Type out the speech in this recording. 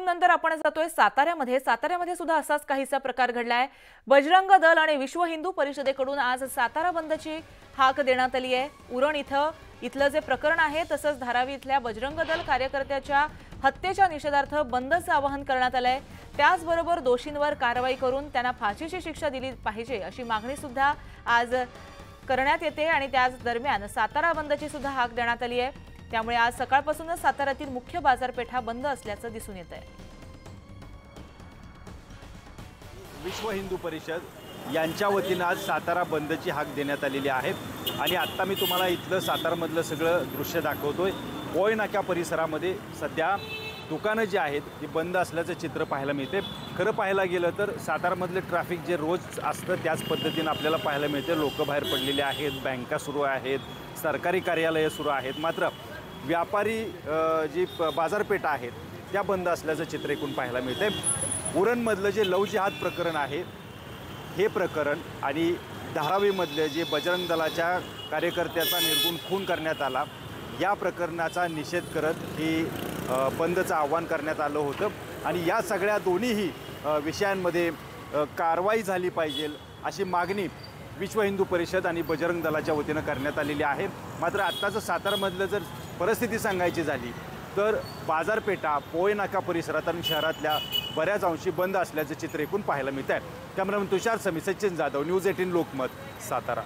उरण नंतर आपण जातोय साताऱ्यामध्ये. साताऱ्यामध्ये सुद्धा असाच काहीसा प्रकार घडलाय. बजरंग दल आणि विश्व हिंदू परिषदेकडून आज सातारा बंदची हाक देण्यात आली आहे. उरण इथं इथलं जे प्रकरण आहे तसंच धारावी इथल्या बजरंग दल कार्यकर्त्याच्या हत्येच्या निषेधार्थ बंदचं आवाहन करण्यात आलंय. त्याचबरोबर दोषींवर कारवाई करून त्यांना फाशीची शिक्षा दिली पाहिजे अशी मागणी सुद्धा आज करण्यात येते आणि त्याच दरम्यान सातारा बंदची सुद्धा हाक देण्यात आली आहे. त्यामुळे आज सकाळपासूनच साताऱ्यातील मुख्य बाजारपेठा बंद असल्याचं दिसून येत आहे विश्व हिंदू परिषद यांच्या वतीनं आज सातारा बंदची हाक देण्यात आलेली आहे. आणि आत्ता मी तुम्हाला इथलं सातारामधलं सगळं दृश्य दाखवतोय. पोय नाक्या परिसरामध्ये सध्या दुकानं जी आहेत ती बंद असल्याचं चित्र पाहायला मिळते. खरं पाहायला गेलं तर सातारामधलं ट्रॅफिक जे रोज असतं त्याच पद्धतीनं आपल्याला पाहायला मिळते. लोक बाहेर पडलेले आहेत बँका सुरू आहेत सरकारी कार्यालयं सुरू आहेत. मात्र व्यापारी जी प- बाजारपेठा आहेत त्या बंद असल्याचं चित्र एकूण पाहायला मिळते उरणमधलं जे लव जिहाद प्रकरण आहे हे प्रकरण आणि धारावीमधलं जे बजरंग दलाच्या कार्यकर्त्याचा निर्गुण खून करण्यात आला या प्रकरणाचा निषेध करत ही बंदचं आव्हान करण्यात आलं होतं. आणि या सगळ्या दोन्हीही विषयांमध्ये कारवाई झाली पाहिजे अशी मागणी विश्व हिंदू परिषद आणि बजरंग दलाच्या वतीनं करण्यात आलेली आहे. मात्र आत्ताचं सातारमधलं जर परिस्थिती सांगायची झाली तर बाजारपेठा पोय नाका परिसरात आणि शहरातल्या बऱ्याच अंशी बंद असल्याचं चित्र एकूण पाहायला मिळत आहे cameraman Tushar Sami Sachin Jadhav news eighteen Lokmat Satara.